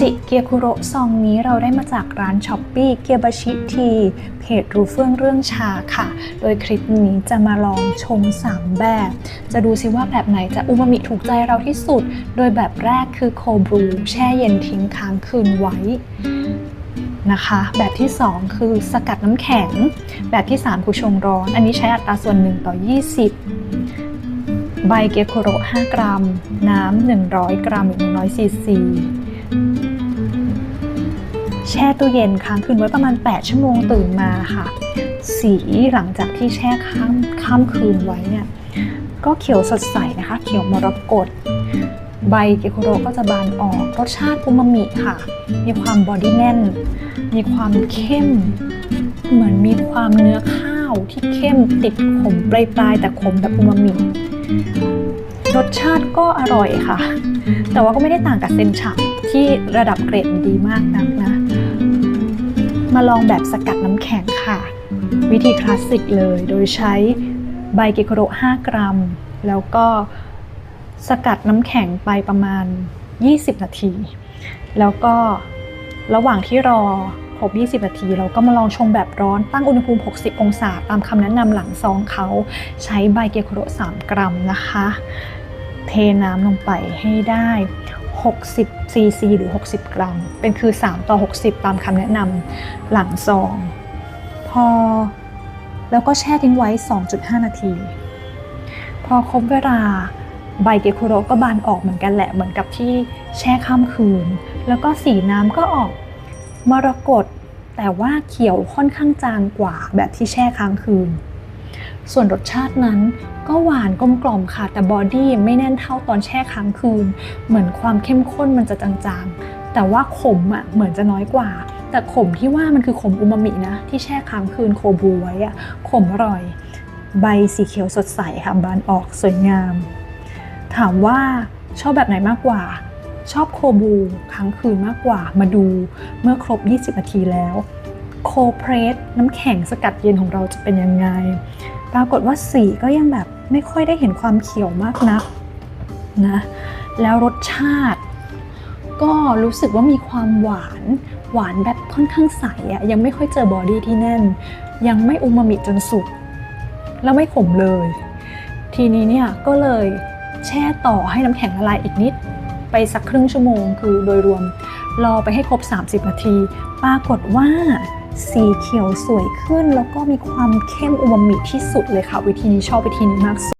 จิเกียคุโรซองนี้เราได้มาจากร้านช้อปปี้เกียบาชิทีเพจรูเฟื่องเรื่องชาค่ะ โดยคลิปนี้จะมาลองชง 3 แบบ จะดูซิว่าแบบไหนจะอูมามิถูกใจเราที่สุด โดยแบบแรกคือโคบรูแช่เย็นทิ้งค้างคืนไว้นะคะ แบบที่ 2 คือสกัดน้ำแข็ง แบบที่ 3 คือชงร้อน อันนี้ใช้อัตราส่วน 1 ต่อ 20 ใบเกโคโร5กรัม น้ำ 100 กรัมหรือ100ซีซี แช่ตู้เย็นค้างคืนไว้ประมาณ 8 ชั่วโมงตื่นมาค่ะ สีหลังจากที่แช่ข้ามข้ามคืนไว้เนี่ยก็เขียวสดใสนะคะ เขียวมรกตใบเกโคโรก็จะบานออกรสชาติอูมามิค่ะ มีความบอดี้แน่น มีความเข้ม เหมือนมีความเนื้อข้าวที่เข้มติดขมปลายๆแต่ขมแบบอูมามิรสชาติก็อร่อยค่ะ แต่ว่าก็ไม่ได้ต่างกับเซนชักที่ระดับเกรดดีมากนักนะ มาลองแบบสกัดน้ำแข็งค่ะ วิธีคลาสสิกเลยโดยใช้ใบเกโคโร5 กรัม แล้วก็สกัดน้ำแข็งไปประมาณ 20 นาที แล้วก็ระหว่างที่รอครบ 20 นาที เราก็มาลองชงแบบร้อนตั้งอุณหภูมิ 60 องศา ตามคำแนะนำหลังซองเขาใช้ใบเกโคโร3 กรัมนะคะ เทน้ำลงไปให้ได้ 60ซีซีหรือ 60 กรัม เป็นคือ 3 ต่อ 60 ตามคำแนะนำหลังซอง พอแล้วก็แช่ทิ้งไว้ 2.5 นาที พอครบเวลาใบเกคุโรก็บานออกเหมือนกันแหละ เหมือนกับที่แช่ข้ามคืน แล้วก็สีน้ำก็ออกมรกตแต่ว่าเขียวค่อนข้างจางกว่าแบบที่แช่ค้างคืน ส่วนรสชาตินั้นก็หวานกลมกล่อมค่ะ แต่บอดี้ไม่แน่นเท่าตอนแช่ค้างคืน เหมือนความเข้มข้นมันจะจางๆ แต่ว่าขมอะเหมือนจะน้อยกว่า แต่ขมที่ว่ามันคือขมอูมามินะ ที่แช่ค้างคืนโคบูไว้อะขมอร่อย ใบสีเขียวสดใสค่ะบานออกสวยงาม ถามว่าชอบแบบไหนมากกว่า ชอบโคบูค้างคืนมากกว่ามาดูเมื่อครบ 20 นาทีแล้วโคเพรสน้ำแข็งสกัดเย็นของเราจะเป็นยังไง ปรากฏว่าสีก็ยังแบบไม่ค่อยได้เห็นความเขียวมากนักนะแล้วรสชาติ ก็รู้สึกว่ามีความหวานหวานแบบค่อนข้างใสอะยังไม่ค่อยเจอบอดี้ที่แน่น ยังไม่อูมามิจนสุดแล้วไม่ขมเลย ทีนี้เนี่ยก็เลยแช่ต่อให้น้ำแข็งละลายอีกนิด ไปสักครึ่งชั่วโมง คือโดยรวมรอไปให้ครบ 30 นาที ปรากฏว่า สีเขียวสวยขึ้น แล้วก็มีความเข้มอูมามิที่สุดเลยค่ะ วิธีนี้ชอบวิธีนี้มากสุด